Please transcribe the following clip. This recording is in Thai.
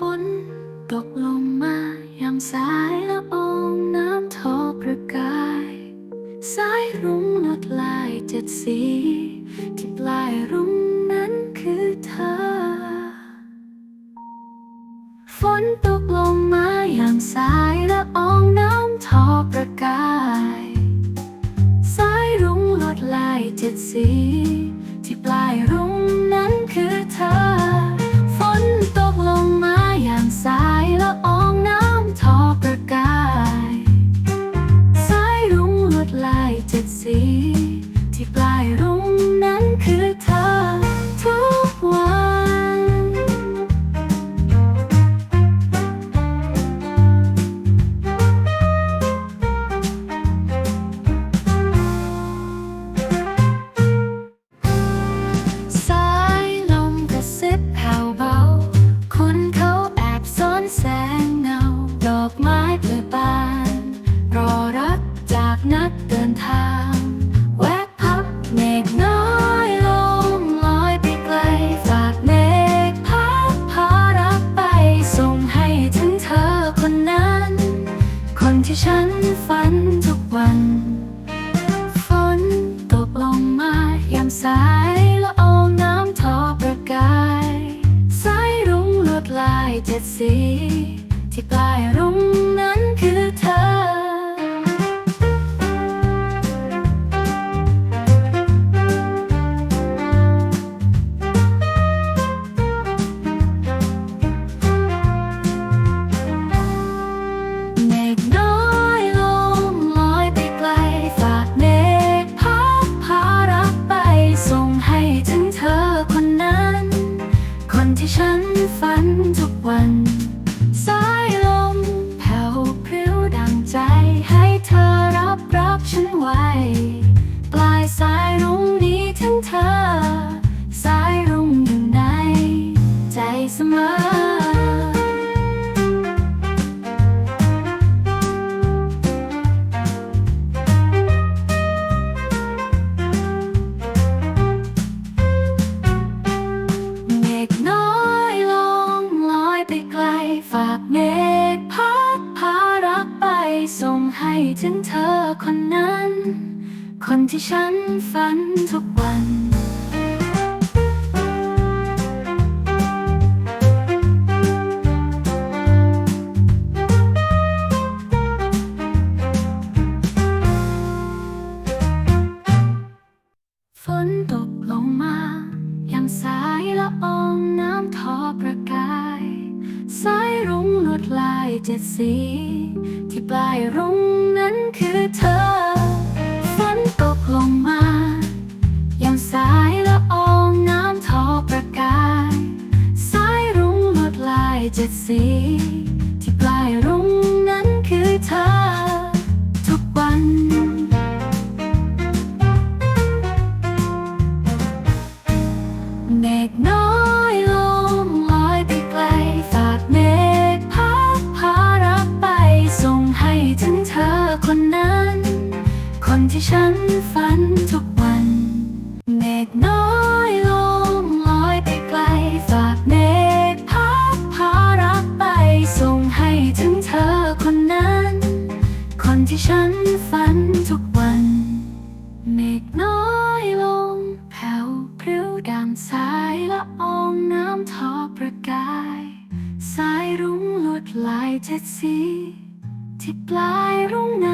ฝนตกลงมายามสายละอองน้ำทอประกาย สายรุ้งลวดลายเจ็ดสี ที่ปลายรุ้งนั้นคือเธอ ฝนตกลงมายามสายละอองน้ำทอประกาย สายรุ้งลวดลายเจ็ดสี ที่ปลายรุ้งนั้นคือเธอ สายละอองน้ำทอประกายสายรุ้งลวดลายเจ็ดสี ที่ปลายรุ้งนั้น น ถึงเธอคนนั้น คนที่ฉันฝันทุกวันฝนตกลงมา อย่างสายละอองน้ำทอประกาย สายรุ้ง เจ็ดสี ที่ปลายรุ้งนั้นคือเธอฝนตกลงมายางสายละอองน้ำทอประกาย สายรุ้งลวดลายเจ็ดสี ที่ปลายรุ้งนั้นคือเธอ ทุกวันเมฆน้ ฝันทุกวัน เมฆน้อยลง แผ่วพริ้วดังสายละอองน้ำทอประกาย สายรุ้งลวดลายเจ็ดสี ที่ปลายรุ้งนั้น